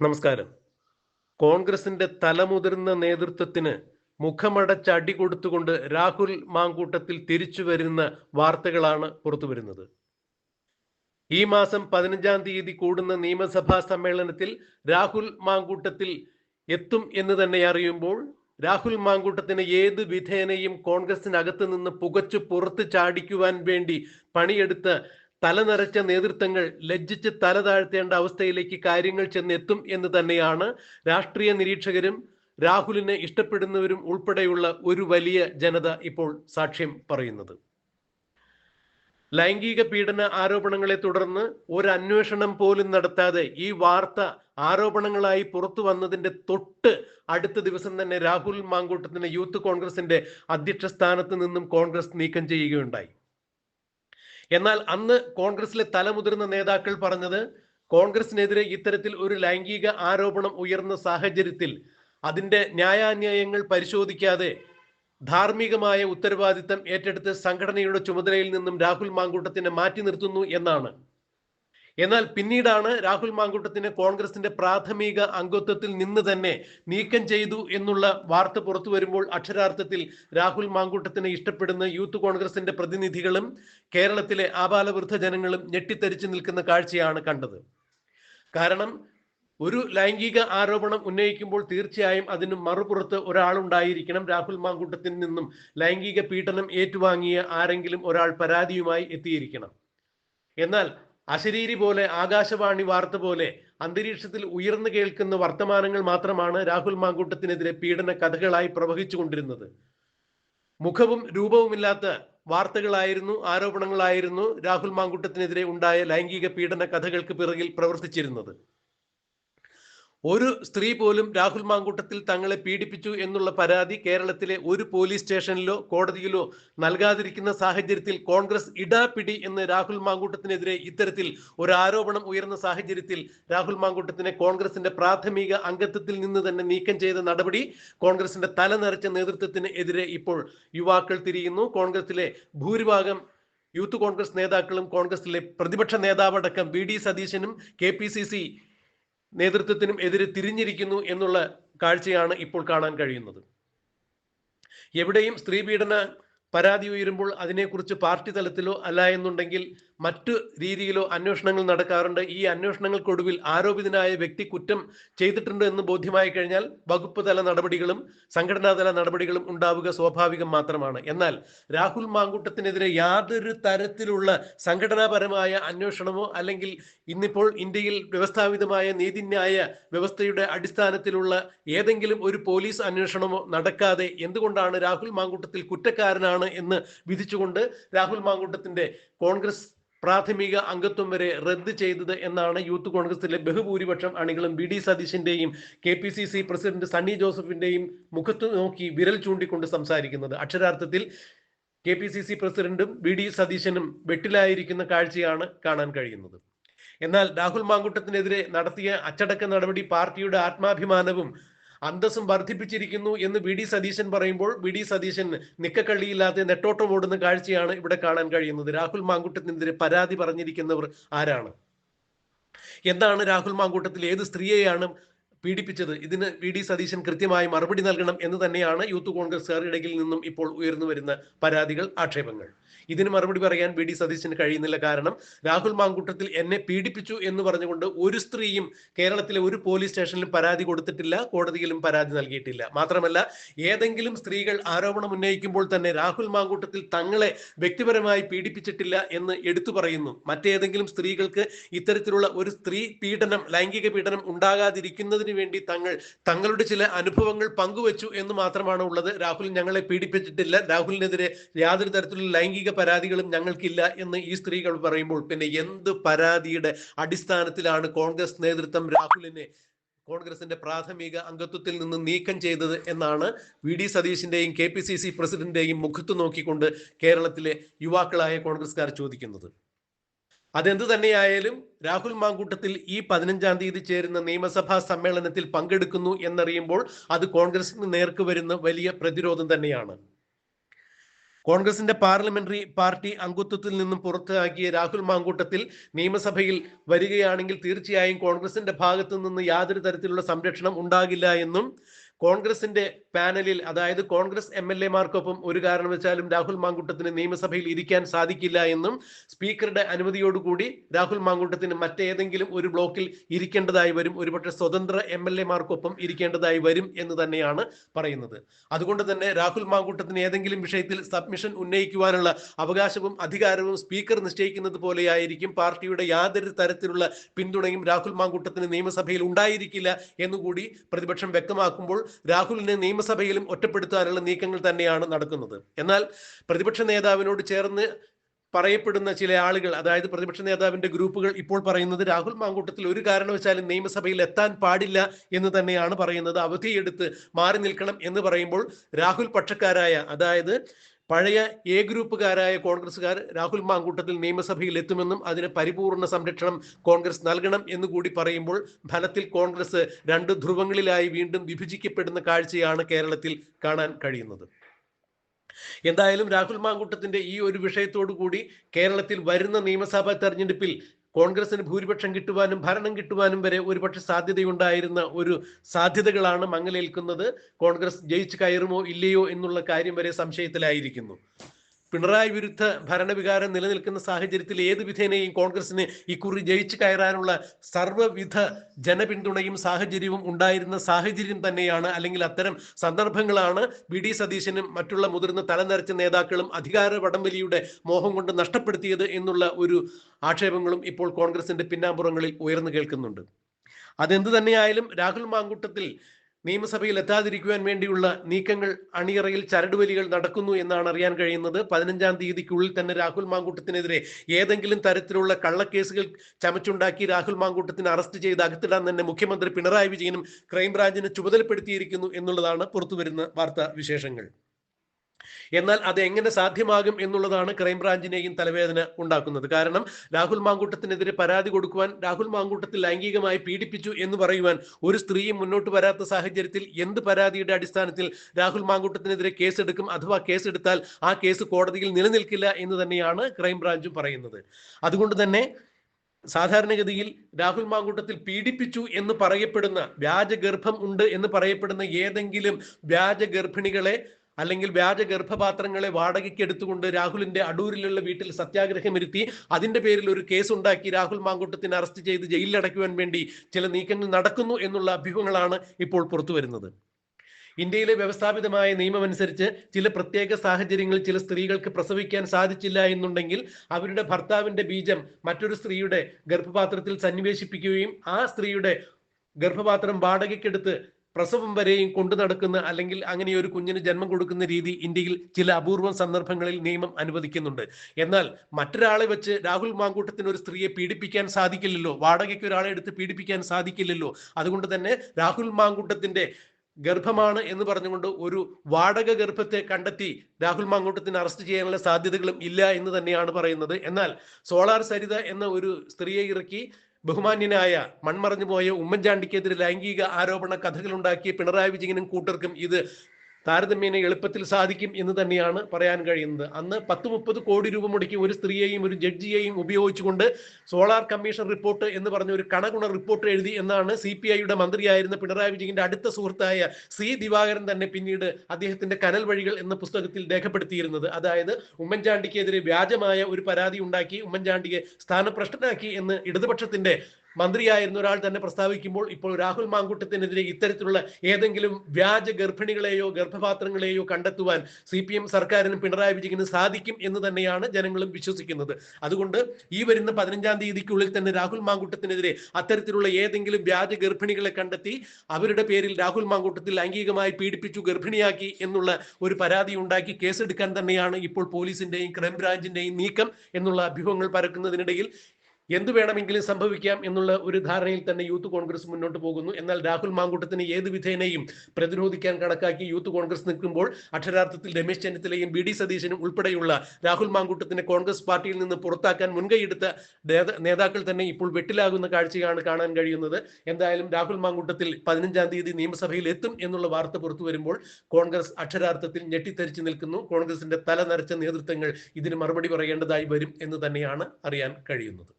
നമസ്കാരം. കോൺഗ്രസിന്റെ തലമുതിർന്ന നേതൃത്വത്തിന് മുഖമടച്ച് അടി കൊടുത്തുകൊണ്ട് രാഹുൽ മാങ്കൂട്ടത്തിൽ തിരിച്ചു വരുന്ന വാർത്തകളാണ് പുറത്തു വരുന്നത്. ഈ മാസം പതിനഞ്ചാം തീയതി കൂടുന്ന നിയമസഭാ സമ്മേളനത്തിൽ രാഹുൽ മാങ്കൂട്ടത്തിൽ എത്തും എന്ന് തന്നെ അറിയുമ്പോൾ രാഹുൽ മാങ്കൂട്ടത്തിന് ഏത് വിധേനയും കോൺഗ്രസിനകത്ത് നിന്ന് പുകച്ചു പുറത്ത് ചാടിക്കുവാൻ വേണ്ടി പണിയെടുത്ത തലനരച്ച നേതൃത്വങ്ങൾ ലജ്ജിച്ച് തല താഴ്ത്തേണ്ട അവസ്ഥയിലേക്ക് കാര്യങ്ങൾ ചെന്നെത്തും എന്ന് തന്നെയാണ് രാഷ്ട്രീയ നിരീക്ഷകരും രാഹുലിനെ ഇഷ്ടപ്പെടുന്നവരും ഉൾപ്പെടെയുള്ള ഒരു വലിയ ജനത ഇപ്പോൾ സാക്ഷ്യം പറയുന്നത്. ലൈംഗിക പീഡന ആരോപണങ്ങളെ തുടർന്ന് ഒരു അന്വേഷണം പോലും നടത്താതെ ഈ വാർത്ത ആരോപണങ്ങളായി പുറത്തു വന്നതിന്റെ തൊട്ട് അടുത്ത ദിവസം തന്നെ രാഹുൽ മാങ്കൂട്ടത്തിന് യൂത്ത് കോൺഗ്രസിന്റെ അധ്യക്ഷ സ്ഥാനത്ത് നിന്നും കോൺഗ്രസ് നീക്കം ചെയ്യുകയുണ്ടായി. എന്നാൽ അന്ന് കോൺഗ്രസിലെ തലമുതിർന്ന നേതാക്കൾ പറഞ്ഞത് കോൺഗ്രസിനെതിരെ ഇത്തരത്തിൽ ഒരു ലൈംഗിക ആരോപണം ഉയർന്ന സാഹചര്യത്തിൽ അതിന്റെ ന്യായാന്യായങ്ങൾ പരിശോധിക്കാതെ ധാർമ്മികമായ ഉത്തരവാദിത്തം ഏറ്റെടുത്ത് സംഘടനയുടെ ചുമതലയിൽ നിന്നും രാഹുൽ മാങ്കൂട്ടത്തിനെ മാറ്റി നിർത്തുന്നു എന്നാണ്. എന്നാൽ പിന്നീടാണ് രാഹുൽ മാങ്കൂട്ടത്തിനെ കോൺഗ്രസിന്റെ പ്രാഥമിക അംഗത്വത്തിൽ നിന്ന് തന്നെ നീക്കം ചെയ്തു എന്നുള്ള വാർത്ത പുറത്തു വരുമ്പോൾ അക്ഷരാർത്ഥത്തിൽ രാഹുൽ മാങ്കൂട്ടത്തിനെ ഇഷ്ടപ്പെടുന്ന യൂത്ത് കോൺഗ്രസിന്റെ പ്രതിനിധികളും കേരളത്തിലെ ആബാലവൃദ്ധ ജനങ്ങളും ഞെട്ടിത്തരിച്ചു നിൽക്കുന്ന കാഴ്ചയാണ് കണ്ടത്. കാരണം ഒരു ലൈംഗിക ആരോപണം ഉന്നയിക്കുമ്പോൾ തീർച്ചയായും അതിന് മറുപുറത്ത് ഒരാളുണ്ടായിരിക്കണം. രാഹുൽ മാങ്കൂട്ടത്തിൽ നിന്നും ലൈംഗിക പീഡനം ഏറ്റുവാങ്ങിയ ആരെങ്കിലും ഒരാൾ പരാതിയുമായി എത്തിയിരിക്കണം. എന്നാൽ അശരീരി പോലെ ആകാശവാണി വാർത്ത പോലെ അന്തരീക്ഷത്തിൽ ഉയർന്നു കേൾക്കുന്ന വർത്തമാനങ്ങൾ മാത്രമാണ് രാഹുൽ മാങ്കൂട്ടത്തിനെതിരെ പീഡന കഥകളായി പ്രവഹിച്ചു കൊണ്ടിരുന്നത്. മുഖവും രൂപവുമില്ലാത്ത വാർത്തകളായിരുന്നു ആരോപണങ്ങളായിരുന്നു രാഹുൽ മാങ്കൂട്ടത്തിനെതിരെ ഉണ്ടായ ലൈംഗിക പീഡന കഥകൾക്ക് പിറകിൽ പ്രവർത്തിച്ചിരുന്നത്. ഒരു സ്ത്രീ പോലും രാഹുൽ മാങ്കൂട്ടത്തിൽ തങ്ങളെ പീഡിപ്പിച്ചു എന്നുള്ള പരാതി കേരളത്തിലെ ഒരു പോലീസ് സ്റ്റേഷനിലോ കോടതിയിലോ നൽകാതിരിക്കുന്ന സാഹചര്യത്തിൽ കോൺഗ്രസ് ഇടാപിടി എന്ന് രാഹുൽ മാങ്കൂട്ടത്തിനെതിരെ ഇത്തരത്തിൽ ഒരു ആരോപണം ഉയർന്ന സാഹചര്യത്തിൽ രാഹുൽ മാങ്കൂട്ടത്തിനെ കോൺഗ്രസിന്റെ പ്രാഥമിക അംഗത്വത്തിൽ നിന്ന് തന്നെ നീക്കം ചെയ്ത നടപടി കോൺഗ്രസിന്റെ തലനിറച്ച നേതൃത്വത്തിന് എതിരെ ഇപ്പോൾ യുവാക്കൾ തിരിയുന്നു. കോൺഗ്രസിലെ ഭൂരിഭാഗം യൂത്ത് കോൺഗ്രസ് നേതാക്കളും കോൺഗ്രസിലെ പ്രതിപക്ഷ നേതാവടക്കം വി ഡി സതീശനും കെ പി സി സി നേതൃത്വത്തിനും എതിരെ തിരിഞ്ഞിരിക്കുന്നു എന്നുള്ള കാഴ്ചയാണ് ഇപ്പോൾ കാണാൻ കഴിയുന്നത്. എവിടെയും സ്ത്രീ പീഡന പരാതി ഉയരുമ്പോൾ അതിനെക്കുറിച്ച് പാർട്ടി തലത്തിലോ അല്ല എന്നുണ്ടെങ്കിൽ മറ്റു രീതിയിലോ അന്വേഷണങ്ങൾ നടക്കാറുണ്ട്. ഈ അന്വേഷണങ്ങൾക്കൊടുവിൽ ആരോപിതനായ വ്യക്തി കുറ്റം ചെയ്തിട്ടുണ്ട് എന്ന് ബോധ്യമായി കഴിഞ്ഞാൽ വകുപ്പ് തല നടപടികളും സംഘടനാതല നടപടികളും ഉണ്ടാവുക സ്വാഭാവികം മാത്രമാണ്. എന്നാൽ രാഹുൽ മാങ്കൂട്ടത്തിനെതിരെ യാതൊരു തരത്തിലുള്ള സംഘടനാപരമായ അന്വേഷണമോ അല്ലെങ്കിൽ ഇന്നിപ്പോൾ ഇന്ത്യയിൽ വ്യവസ്ഥാപിതമായ നീതിന്യായ വ്യവസ്ഥയുടെ അടിസ്ഥാനത്തിലുള്ള ഏതെങ്കിലും ഒരു പോലീസ് അന്വേഷണമോ നടക്കാതെ എന്തുകൊണ്ടാണ് രാഹുൽ മാങ്കൂട്ടത്തിൽ കുറ്റക്കാരനാണ് എന്ന് വിധിച്ചുകൊണ്ട് രാഹുൽ മാങ്കൂട്ടത്തിന്റെ കോൺഗ്രസ് പ്രാഥമിക അംഗത്വം വരെ റദ്ദ് ചെയ്തത് എന്നാണ് യൂത്ത് കോൺഗ്രസിലെ ബഹുഭൂരിപക്ഷം അണികളും B D സതീശിന്റെയും K P C C president Sunny ജോസഫിന്റെയും മുഖത്ത് നോക്കി വിരൽ ചൂണ്ടിക്കൊണ്ട് സംസാരിക്കുന്നത്. അക്ഷരാർത്ഥത്തിൽ കെ പി സി സി പ്രസിഡന്റും ബി ഡി സതീശനും വെട്ടിലായിരിക്കുന്ന കാഴ്ചയാണ് കാണാൻ കഴിയുന്നത്. എന്നാൽ രാഹുൽ മാങ്കുട്ടത്തിനെതിരെ നടത്തിയ അച്ചടക്ക നടപടി പാർട്ടിയുടെ ആത്മാഭിമാനവും അന്തസ്സും വർദ്ധിപ്പിച്ചിരിക്കുന്നു എന്ന് വി ഡി സതീശൻ പറയുമ്പോൾ വി ഡി സതീശൻ നിക്കക്കള്ളിയില്ലാതെ നെട്ടോട്ടം ഓടുന്ന കാഴ്ചയാണ് ഇവിടെ കാണാൻ കഴിയുന്നത്. രാഹുൽ മാങ്കുട്ടത്തിനെതിരെ പരാതി പറഞ്ഞിരിക്കുന്നവർ ആരാണ്? എന്താണ് രാഹുൽ മാങ്കൂട്ടത്തിൽ ഏത് സ്ത്രീയെയാണ് പീഡിപ്പിച്ചത്? ഇതിന് വി ഡി സതീശൻ കൃത്യമായി മറുപടി നൽകണം എന്ന് തന്നെയാണ് യൂത്ത് കോൺഗ്രസ് ഇടയിൽ നിന്നും ഇപ്പോൾ ഉയർന്നു വരുന്ന പരാതികൾ ആക്ഷേപങ്ങൾ. ഇതിന് മറുപടി പറയാൻ വി ഡി സതീശന് കഴിയുന്നില്ല കാരണം രാഹുൽ മാങ്കൂട്ടത്തിൽ എന്നെ പീഡിപ്പിച്ചു എന്ന് പറഞ്ഞുകൊണ്ട് ഒരു സ്ത്രീയും കേരളത്തിലെ ഒരു പോലീസ് സ്റ്റേഷനിലും പരാതി കൊടുത്തിട്ടില്ല കോടതിയിലും പരാതി നൽകിയിട്ടില്ല. മാത്രമല്ല ഏതെങ്കിലും സ്ത്രീകൾ ആരോപണം ഉന്നയിക്കുമ്പോൾ തന്നെ രാഹുൽ മാങ്കൂട്ടത്തിൽ തങ്ങളെ വ്യക്തിപരമായി പീഡിപ്പിച്ചിട്ടില്ല എന്ന് എടുത്തു പറയുന്നു. മറ്റേതെങ്കിലും സ്ത്രീകൾക്ക് ഇത്തരത്തിലുള്ള ഒരു സ്ത്രീ പീഡനം ലൈംഗിക പീഡനം ഉണ്ടാകാതിരിക്കുന്നതിന് വേണ്ടി തങ്ങൾ തങ്ങളുടെ ചില അനുഭവങ്ങൾ പങ്കുവച്ചു എന്ന് മാത്രമാണ് ഉള്ളത്. രാഹുൽ ഞങ്ങളെ പീഡിപ്പിച്ചിട്ടില്ല. രാഹുലിനെതിരെ യാതൊരു തരത്തിലുള്ള ലൈംഗിക പരാതികളും ഞങ്ങൾക്കില്ല എന്ന് ഈ സ്ത്രീകൾ പറയുമ്പോൾ പിന്നെ എന്ത് പരാതിയുടെ അടിസ്ഥാനത്തിലാണ് കോൺഗ്രസ് നേതൃത്വം രാഹുലിനെ കോൺഗ്രസിന്റെ പ്രാഥമിക അംഗത്വത്തിൽ നിന്ന് നീക്കം ചെയ്തത് എന്നാണ് വി ഡി സതീശിന്റെയും കെ പി സി സി പ്രസിഡന്റിന്റെയും മുഖത്ത് നോക്കിക്കൊണ്ട് കേരളത്തിലെ യുവാക്കളായ കോൺഗ്രസ്കാർ ചോദിക്കുന്നത്. അതെന്ത് തന്നെയായാലും രാഹുൽ മാങ്കൂട്ടത്തിൽ ഈ പതിനഞ്ചാം തീയതി ചേരുന്ന നിയമസഭാ സമ്മേളനത്തിൽ പങ്കെടുക്കുന്നു എന്നറിയുമ്പോൾ അത് കോൺഗ്രസിന് നേർക്ക് വരുന്ന വലിയ പ്രതിരോധം തന്നെയാണ്. കോൺഗ്രസിന്റെ പാർലമെന്ററി പാർട്ടി അംഗത്വത്തിൽ നിന്നും പുറത്താക്കിയ രാഹുൽ മാങ്കൂട്ടത്തിൽ നിയമസഭയിൽ വരികയാണെങ്കിൽ തീർച്ചയായും കോൺഗ്രസിന്റെ ഭാഗത്തു നിന്ന് യാതൊരു തരത്തിലുള്ള സംരക്ഷണം ഉണ്ടാകില്ല എന്നും കോൺഗ്രസിന്റെ പാനലിൽ അതായത് കോൺഗ്രസ് എം എൽ എമാർക്കൊപ്പം ഒരു വെച്ചാലും രാഹുൽ മാങ്കൂട്ടത്തിന് നിയമസഭയിൽ ഇരിക്കാൻ സാധിക്കില്ല എന്നും സ്പീക്കറുടെ അനുമതിയോടുകൂടി രാഹുൽ മാങ്കൂട്ടത്തിന് മറ്റേതെങ്കിലും ഒരു ബ്ലോക്കിൽ ഇരിക്കേണ്ടതായി വരും. ഒരുപക്ഷെ സ്വതന്ത്ര എം എൽ എമാർക്കൊപ്പം ഇരിക്കേണ്ടതായി വരും എന്ന് തന്നെയാണ് പറയുന്നത്. അതുകൊണ്ട് തന്നെ രാഹുൽ മാങ്കൂട്ടത്തിന് ഏതെങ്കിലും വിഷയത്തിൽ സബ്മിഷൻ ഉന്നയിക്കുവാനുള്ള അവകാശവും അധികാരവും സ്പീക്കർ നിശ്ചയിക്കുന്നത് പോലെയായിരിക്കും. പാർട്ടിയുടെ യാതൊരു തരത്തിലുള്ള പിന്തുണയും രാഹുൽ മാങ്കൂട്ടത്തിന് നിയമസഭയിൽ ഉണ്ടായിരിക്കില്ല എന്നുകൂടി പ്രതിപക്ഷം വ്യക്തമാക്കുമ്പോൾ രാഹുലിനെ നിയമസഭയിലും ഒറ്റപ്പെടുത്താനുള്ള നീക്കങ്ങൾ തന്നെയാണ് നടക്കുന്നത്. എന്നാൽ പ്രതിപക്ഷ നേതാവിനോട് ചേർന്ന് പറയപ്പെടുന്ന ചില ആളുകൾ അതായത് പ്രതിപക്ഷ നേതാവിന്റെ ഗ്രൂപ്പുകൾ ഇപ്പോൾ പറയുന്നത് രാഹുൽ മാങ്കൂട്ടത്തിൽ ഒരു കാരണവശാലും നിയമസഭയിൽ എത്താൻ പാടില്ല എന്ന് തന്നെയാണ് പറയുന്നത്. അവധിയെടുത്ത് മാറി നിൽക്കണം എന്ന് പറയുമ്പോൾ രാഹുൽ പക്ഷക്കാരായ അതായത് പഴയ എ ഗ്രൂപ്പുകാരായ കോൺഗ്രസ്സുകാർ രാഹുൽ മാങ്കൂട്ടത്തിൽ നിയമസഭയിൽ എത്തുമെന്നും അതിന് പരിപൂർണ സംരക്ഷണം കോൺഗ്രസ് നൽകണം എന്ന് കൂടി പറയുമ്പോൾ ഫലത്തിൽ കോൺഗ്രസ് രണ്ട് ധ്രുവങ്ങളിലായി വീണ്ടും വിഭജിക്കപ്പെടുന്ന കാഴ്ചയാണ് കേരളത്തിൽ കാണാൻ കഴിയുന്നത്. എന്തായാലും രാഹുൽ മാങ്കൂട്ടത്തിന്റെ ഈ ഒരു വിഷയത്തോടു കൂടി കേരളത്തിൽ വരുന്ന നിയമസഭാ തെരഞ്ഞെടുപ്പിൽ കോൺഗ്രസിന് ഭൂരിപക്ഷം കിട്ടുവാനും ഭരണം കിട്ടുവാനും വരെ ഒരുപക്ഷെ സാധ്യതയുണ്ടായിരുന്ന ഒരു സാധ്യതകളാണ് മങ്ങലേൽക്കുന്നത്. കോൺഗ്രസ് ജയിച്ചു കയറുമോ ഇല്ലയോ എന്നുള്ള കാര്യം വരെ സംശയത്തിലായിരിക്കുന്നു. പിണറായി വിരുദ്ധ ഭരണവികാരം നിലനിൽക്കുന്ന സാഹചര്യത്തിൽ ഏത് വിധേനയും കോൺഗ്രസിന് ഇക്കുറി ജയിച്ചു കയറാനുള്ള സർവവിധ ജനപിന്തുണയും സാഹചര്യവും ഉണ്ടായിരുന്ന സാഹചര്യം തന്നെയാണ്. അല്ലെങ്കിൽ അത്തരം സന്ദർഭങ്ങളാണ് വി ഡി സതീശനും മറ്റുള്ള മുതിർന്ന തലനിരച്ച നേതാക്കളും അധികാര വടംവലിയുടെ മോഹം കൊണ്ട് നഷ്ടപ്പെടുത്തിയത് എന്നുള്ള ഒരു ആക്ഷേപങ്ങളും ഇപ്പോൾ കോൺഗ്രസിന്റെ പിന്നാമ്പുറങ്ങളിൽ ഉയർന്നു കേൾക്കുന്നുണ്ട്. അതെന്ത് തന്നെയായാലും രാഹുൽ മാങ്കൂട്ടത്തിൽ നിയമസഭയിൽ എത്താതിരിക്കുവാൻ വേണ്ടിയുള്ള നീക്കങ്ങൾ അണിയറയിൽ ചരടുവലികൾ നടക്കുന്നു എന്നാണ് അറിയാൻ കഴിയുന്നത്. പതിനഞ്ചാം തീയതിക്കുള്ളിൽ തന്നെ രാഹുൽ മാങ്കൂട്ടത്തിനെതിരെ ഏതെങ്കിലും തരത്തിലുള്ള കള്ളക്കേസുകൾ ചമച്ചുണ്ടാക്കി രാഹുൽ മാങ്കൂട്ടത്തിനെ അറസ്റ്റ് ചെയ്ത് അകത്തിടാൻ തന്നെ മുഖ്യമന്ത്രി പിണറായി വിജയനും ക്രൈംബ്രാഞ്ചിനെ ചുമതലപ്പെടുത്തിയിരിക്കുന്നു എന്നുള്ളതാണ് പുറത്തുവരുന്ന വാർത്താ വിശേഷങ്ങൾ എന്നാൽ അത് എങ്ങനെ സാധ്യമാകും എന്നുള്ളതാണ് ക്രൈംബ്രാഞ്ചിനെയും തലവേദന ഉണ്ടാക്കുന്നത്. കാരണം രാഹുൽ മാങ്കൂട്ടത്തിനെതിരെ പരാതി കൊടുക്കുവാൻ രാഹുൽ മാങ്കൂട്ടത്തിൽ ലൈംഗികമായി പീഡിപ്പിച്ചു എന്ന് പറയുവാൻ ഒരു സ്ത്രീയും മുന്നോട്ട് വരാത്ത സാഹചര്യത്തിൽ എന്ത് പരാതിയുടെ അടിസ്ഥാനത്തിൽ രാഹുൽ മാങ്കൂട്ടത്തിനെതിരെ കേസെടുക്കും അഥവാ കേസെടുത്താൽ ആ കേസ് കോടതിയിൽ നിലനിൽക്കില്ല എന്ന് തന്നെയാണ് ക്രൈംബ്രാഞ്ചും പറയുന്നത്. അതുകൊണ്ട് തന്നെ സാധാരണഗതിയിൽ രാഹുൽ മാങ്കൂട്ടത്തിൽ പീഡിപ്പിച്ചു എന്ന് പറയപ്പെടുന്ന വ്യാജഗർഭം ഉണ്ട് എന്ന് പറയപ്പെടുന്ന ഏതെങ്കിലും വ്യാജ ഗർഭിണികളെ അല്ലെങ്കിൽ വ്യാജ ഗർഭപാത്രങ്ങളെ വാടകയ്ക്ക് എടുത്തുകൊണ്ട് രാഹുലിന്റെ അടൂരിലുള്ള വീട്ടിൽ സത്യാഗ്രഹം ഇരുത്തി അതിന്റെ പേരിൽ ഒരു കേസ് ഉണ്ടാക്കി രാഹുൽ മാങ്കൂട്ടത്തിനെ അറസ്റ്റ് ചെയ്ത് ജയിലിലടയ്ക്കുവാൻ വേണ്ടി ചില നീക്കങ്ങൾ നടക്കുന്നു എന്നുള്ള അഭ്യൂഹങ്ങളാണ് ഇപ്പോൾ പുറത്തു വരുന്നത് ഇന്ത്യയിലെ വ്യവസ്ഥാപിതമായ നിയമമനുസരിച്ച് ചില പ്രത്യേക സാഹചര്യങ്ങളിൽ ചില സ്ത്രീകൾക്ക് പ്രസവിക്കാൻ സാധിച്ചില്ല എന്നുണ്ടെങ്കിൽ അവരുടെ ഭർത്താവിന്റെ ബീജം മറ്റൊരു സ്ത്രീയുടെ ഗർഭപാത്രത്തിൽ സന്നിവേശിപ്പിക്കുകയും ആ സ്ത്രീയുടെ ഗർഭപാത്രം വാടകയ്ക്കെടുത്ത് പ്രസവം വരെയും കൊണ്ടു നടക്കുന്ന അല്ലെങ്കിൽ അങ്ങനെ ഒരു കുഞ്ഞിന് ജന്മം കൊടുക്കുന്ന രീതി ഇന്ത്യയിൽ ചില അപൂർവ സന്ദർഭങ്ങളിൽ നിയമം അനുവദിക്കുന്നുണ്ട്. എന്നാൽ മറ്റൊരാളെ വെച്ച് രാഹുൽ മാങ്കൂട്ടത്തിന് ഒരു സ്ത്രീയെ പീഡിപ്പിക്കാൻ സാധിക്കില്ലല്ലോ വാടകയ്ക്ക് ഒരാളെ എടുത്ത് പീഡിപ്പിക്കാൻ സാധിക്കില്ലല്ലോ അതുകൊണ്ട് തന്നെ രാഹുൽ മാങ്കൂട്ടത്തിന്റെ ഗർഭമാണ് എന്ന് പറഞ്ഞുകൊണ്ട് ഒരു വാടക ഗർഭത്തെ കണ്ടെത്തി രാഹുൽ മാങ്കൂട്ടത്തിന് അറസ്റ്റ് ചെയ്യാനുള്ള സാധ്യതകളും ഇല്ല എന്ന് തന്നെയാണ് പറയുന്നത്. എന്നാൽ സോളാർ സരിത എന്ന ഒരു സ്ത്രീയെ ഇറക്കി ബഹുമാന്യനായ മൺമറഞ്ഞു പോയ ഉമ്മൻചാണ്ടിക്കെതിരെ ലൈംഗിക ആരോപണ കഥകൾ ഉണ്ടാക്കിയ പിണറായി വിജയനും കൂട്ടർക്കും ഇത് താരതമ്യേന എളുപ്പത്തിൽ സാധിക്കും എന്ന് തന്നെയാണ് പറയാൻ കഴിയുന്നത്. അന്ന് പത്ത് മുപ്പത് കോടി രൂപ മുടക്കി ഒരു സ്ത്രീയെയും ഒരു ജഡ്ജിയെയും ഉപയോഗിച്ചുകൊണ്ട് സോളാർ കമ്മീഷൻ റിപ്പോർട്ട് എന്ന് പറഞ്ഞ ഒരു കണകുണ റിപ്പോർട്ട് എഴുതി എന്നാണ് സി പി ഐയുടെ മന്ത്രിയായിരുന്ന പിണറായി വിജയന്റെ അടുത്ത സുഹൃത്തായ സി ദിവാകരൻ തന്നെ പിന്നീട് അദ്ദേഹത്തിന്റെ കനൽ വഴികൾ എന്ന പുസ്തകത്തിൽ രേഖപ്പെടുത്തിയിരുന്നത്. അതായത് ഉമ്മൻചാണ്ടിക്കെതിരെ വ്യാജമായ ഒരു പരാതി ഉണ്ടാക്കി ഉമ്മൻചാണ്ടിയെ സ്ഥാനഭ്രഷ്ടനാക്കി എന്ന് ഇടതുപക്ഷത്തിന്റെ മന്ത്രിയായിരുന്ന ഒരാൾ തന്നെ പ്രസ്താവിക്കുമ്പോൾ ഇപ്പോൾ രാഹുൽ മാങ്കൂട്ടത്തിനെതിരെ ഇത്തരത്തിലുള്ള ഏതെങ്കിലും വ്യാജ ഗർഭിണികളെയോ ഗർഭപാത്രങ്ങളെയോ കണ്ടെത്തുവാൻ സി പി എം സർക്കാരിനും പിണറായി വിജയനും സാധിക്കും എന്ന് തന്നെയാണ് ജനങ്ങളും വിശ്വസിക്കുന്നത്. അതുകൊണ്ട് ഈ വരുന്ന പതിനഞ്ചാം തീയതിക്കുള്ളിൽ തന്നെ രാഹുൽ മാങ്കൂട്ടത്തിനെതിരെ അത്തരത്തിലുള്ള ഏതെങ്കിലും വ്യാജ ഗർഭിണികളെ കണ്ടെത്തി അവരുടെ പേരിൽ രാഹുൽ മാങ്കൂട്ടത്തിൽ ലൈംഗികമായി പീഡിപ്പിച്ചു ഗർഭിണിയാക്കി എന്നുള്ള ഒരു പരാതി ഉണ്ടാക്കി കേസെടുക്കാൻ തന്നെയാണ് ഇപ്പോൾ പോലീസിന്റെയും ക്രൈംബ്രാഞ്ചിന്റെയും നീക്കം എന്നുള്ള അഭ്യൂഹങ്ങൾ പരക്കുന്നതിനിടയിൽ എന്തു വേണമെങ്കിലും സംഭവിക്കാം എന്നുള്ള ഒരു ധാരണയിൽ തന്നെ യൂത്ത് കോൺഗ്രസ് മുന്നോട്ട് പോകുന്നു. എന്നാൽ രാഹുൽ മാങ്കൂട്ടത്തിന് ഏത് വിധേനയും പ്രതിരോധിക്കാൻ കണക്കാക്കി യൂത്ത് കോൺഗ്രസ് നിൽക്കുമ്പോൾ അക്ഷരാർത്ഥത്തിൽ രമേശ് ചെന്നിത്തലയും ബി ഡി സതീശനും ഉൾപ്പെടെയുള്ള രാഹുൽ മാങ്കൂട്ടത്തിനെ കോൺഗ്രസ് പാർട്ടിയിൽ നിന്ന് പുറത്താക്കാൻ മുൻകൈയെടുത്ത നേതാക്കൾ തന്നെ ഇപ്പോൾ വെട്ടിലാകുന്ന കാഴ്ചയാണ് കാണാൻ കഴിയുന്നത്. എന്തായാലും രാഹുൽ മാങ്കൂട്ടത്തിൽ പതിനഞ്ചാം തീയതി നിയമസഭയിൽ എത്തും എന്നുള്ള വാർത്ത പുറത്തു വരുമ്പോൾ കോൺഗ്രസ് അക്ഷരാർത്ഥത്തിൽ ഞെട്ടിത്തെറിച്ച് നിൽക്കുന്നു. കോൺഗ്രസിന്റെ തല നരച്ച നേതൃത്വങ്ങൾ ഇതിന് മറുപടി പറയേണ്ടതായി വരും എന്ന് തന്നെയാണ് അറിയാൻ കഴിയുന്നത്.